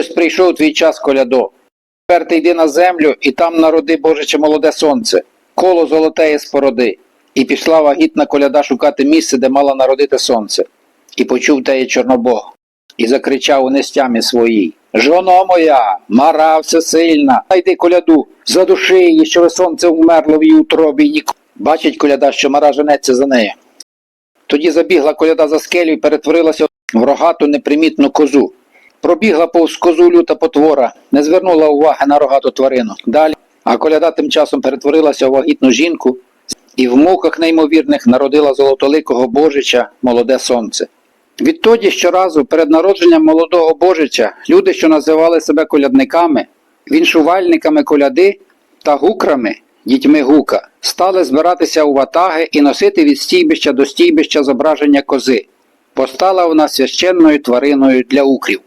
Ось прийшов твій час, колядо. Тепер ти йди на землю, і там народи Божиче молоде сонце, коло золотеє спороди. І пішла вагітна коляда шукати місце, де мала народити сонце. І почув теє Чорнобог, і закричав у нестямі своїй. Жоно моя, мара всесильна, найди коляду, задуши її, що сонце вмерло в її утробі. Бачить коляда, що мара женеться за нею. Тоді забігла коляда за скелю і перетворилася в рогату непримітну козу. Пробігла повз козу люта потвора, не звернула уваги на рогату тварину. Далі, а коляда тим часом перетворилася у вагітну жінку і в муках неймовірних народила золотоликого Божича молоде сонце. Відтоді щоразу перед народженням молодого Божича люди, що називали себе колядниками, віншувальниками коляди та гукрами, дітьми гука, стали збиратися у ватаги і носити від стійбища до стійбища зображення кози. Постала вона священною твариною для укрів.